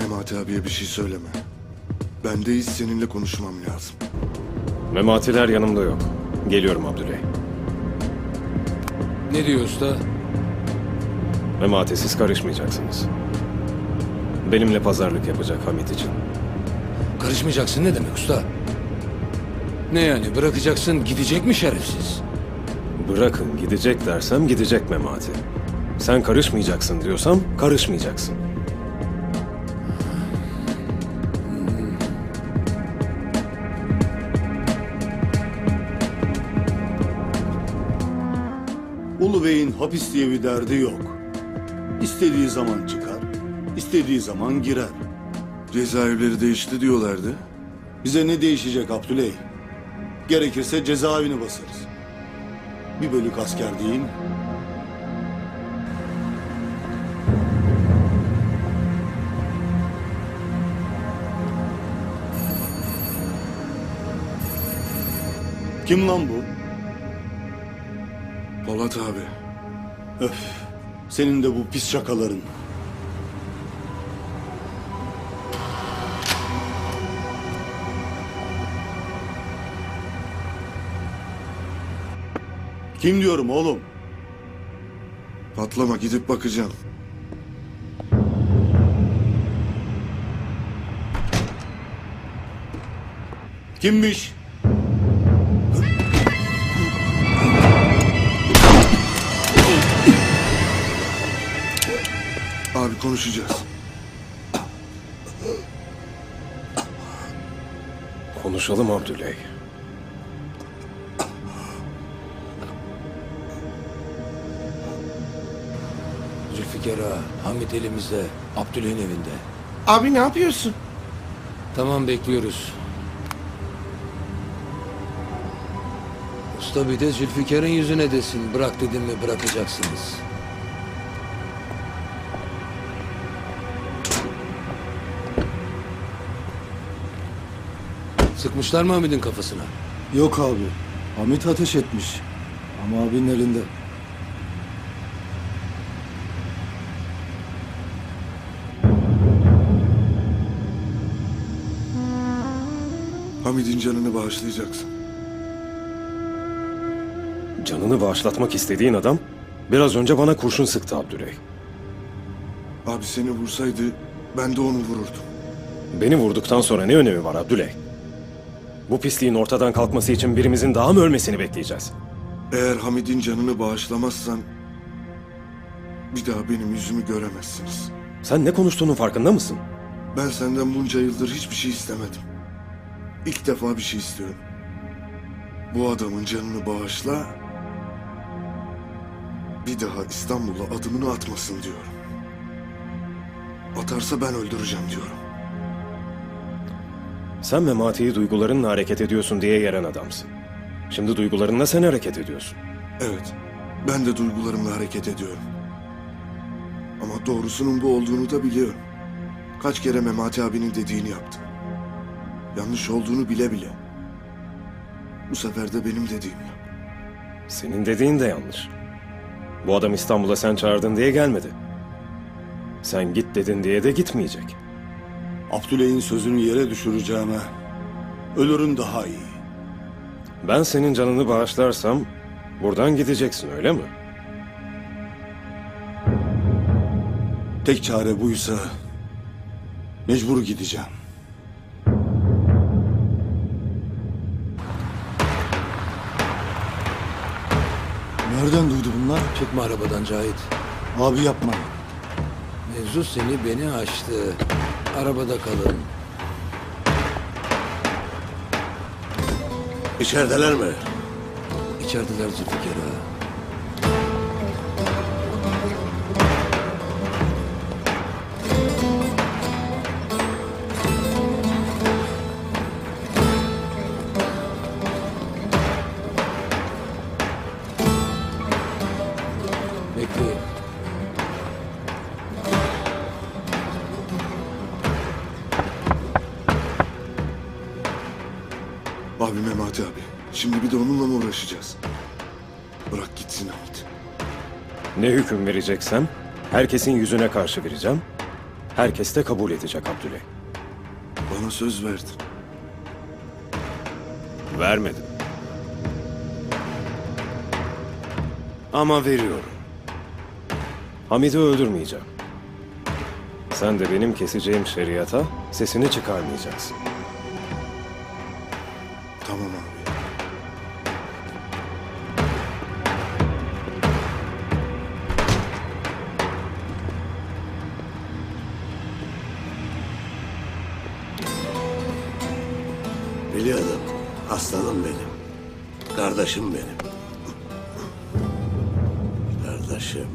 Memati abiye bir şey söyleme. Bendeyiz seninle konuşmam lazım. Mematiler yanımda yok. Geliyorum Abdüley. Ne diyor usta? Memati siz karışmayacaksınız. Benimle pazarlık yapacak Hamit için. Karışmayacaksın ne demek usta? Ne yani bırakacaksın gidecek mi şerefsiz? Bırakın gidecek dersem gidecek Memati. Sen karışmayacaksın diyorsam karışmayacaksın. Ulu Bey'in hapis diye bir derdi yok. İstediği zaman çıkar, istediği zaman girer. Cezaevleri değişti diyorlardı. Bize ne değişecek Abdüley? Gerekirse cezaevini basarız. Bir bölük asker değil mi? Kim lan bu? Polat abi. Öf, senin de bu pis şakaların. Kim diyorum oğlum? Patlama gidip bakacağım. Kimmiş? Konuşacağız. Konuşalım Abdüley. Zülfikar ağa, Hamit elimizde, Abdüley'in evinde. Abi ne yapıyorsun? Tamam bekliyoruz. Usta bir de Zülfikar'ın yüzüne desin. Bırak dedim mi bırakacaksınız. Sıkmışlar mı Hamid'in kafasına? Yok abi. Hamit ateş etmiş. Ama abinin elinde. Hamid'in canını bağışlayacaksın. Canını bağışlatmak istediğin adam biraz önce bana kurşun sıktı Abdüley. Abi seni vursaydı ben de onu vururdum. Beni vurduktan sonra ne önemi var Abdüley? Bu pisliğin ortadan kalkması için birimizin daha mı ölmesini bekleyeceğiz? Eğer Hamid'in canını bağışlamazsan bir daha benim yüzümü göremezsiniz. Sen ne konuştuğunun farkında mısın? Ben senden bunca yıldır hiçbir şey istemedim. İlk defa bir şey istiyorum. Bu adamın canını bağışla. Bir daha İstanbul'a adımını atmasın diyorum. Atarsa ben öldüreceğim diyorum. Sen Memati'yi duygularınla hareket ediyorsun diye yeren adamsın. Şimdi duygularınla sen hareket ediyorsun. Evet, ben de duygularımla hareket ediyorum. Ama doğrusunun bu olduğunu da biliyorum. Kaç kere Memati abinin dediğini yaptım. Yanlış olduğunu bile bile. Bu sefer de benim dediğimi yap. Senin dediğin de yanlış. Bu adam İstanbul'a sen çağırdın diye gelmedi. Sen git dedin diye de gitmeyecek. Abdüley'in sözünü yere düşüreceğime ölürüm daha iyi. Ben senin canını bağışlarsam buradan gideceksin öyle mi? Tek çare buysa mecbur gideceğim. Nereden duydu bunlar? Çıkma arabadan Cahit. Abi yapma. Mevzu seni beni aştı. Arabada kalın. İçerideler mi? İçerideler Zülfikar ağa. Abi Memati abi. Şimdi bir de onunla mı uğraşacağız? Bırak gitsin Hamit. Ne hüküm vereceksem herkesin yüzüne karşı vereceğim. Herkes de kabul edecek Abdüley. Bana söz verdin. Vermedim. Ama veriyorum. Hamid'i öldürmeyeceğim. Sen de benim keseceğim şeriata sesini çıkarmayacaksın. Aslanım benim. Kardeşim benim. Kardeşim.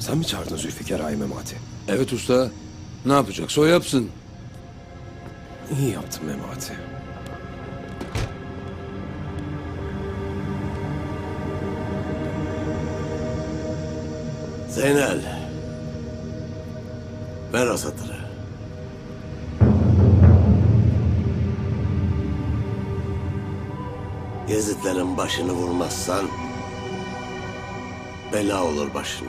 Sen mi çağırdın Zülfikar Ağa'yı Memati? Evet usta. Ne yapacaksa o yapsın. İyi yaptın Memati. Zeynel. Ver o satırı. Gezitlerin başını vurmazsan bela olur başına.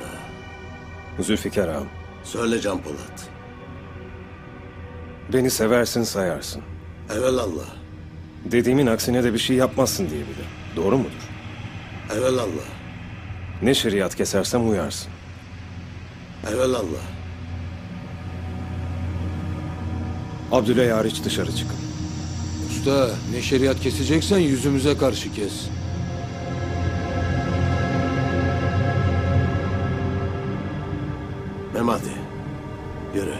Zülfikar Ağam, Söyle Can Polat. beni seversin sayarsın. Evelallah. Dediğimin aksine de bir şey yapmazsın diye bilirim. Doğru mudur? Evelallah. Ne şeriat kesersem uyarsın. Evelallah. Abdüley hariç dışarı çıkın. Usta ne şeriat keseceksen yüzümüze karşı kes. Memati. Yürü.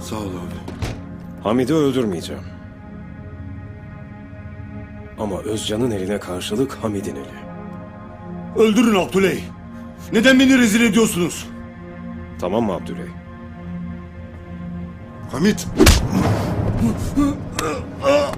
Sağ ol abi. Hamid'i öldürmeyeceğim. Ama Özcan'ın eline karşılık Hamid'in eli. Öldürün Abdüley. Neden beni rezil ediyorsunuz? Tamam mı Abdüley? Hamit! Ah!